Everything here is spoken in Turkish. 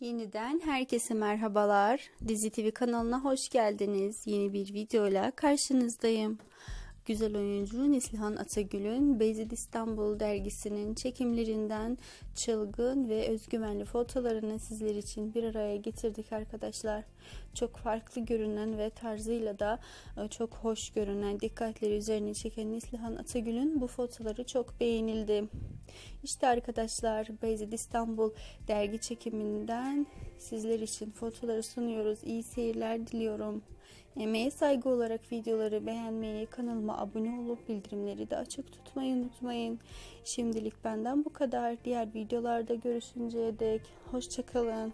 Yeniden herkese merhabalar. Dizi TV kanalına hoş geldiniz. Yeni bir videoyla karşınızdayım. Güzel oyuncu Neslihan Atagül'ün Beyzid İstanbul dergisinin çekimlerinden çılgın ve özgüvenli fotolarını sizler için bir araya getirdik arkadaşlar. Çok farklı görünen ve tarzıyla da e, çok hoş görünen dikkatleri üzerine çeken Neslihan Atagül'ün bu fotoları çok beğenildi. İşte arkadaşlar Beyzid İstanbul dergi çekiminden sizler için fotoları sunuyoruz. İyi seyirler diliyorum. Emeğe saygı olarak videoları beğenmeyi, kanalıma abone olup bildirimleri de açık tutmayı unutmayın. Şimdilik benden bu kadar. Diğer videolarda görüşünceye dek hoşçakalın.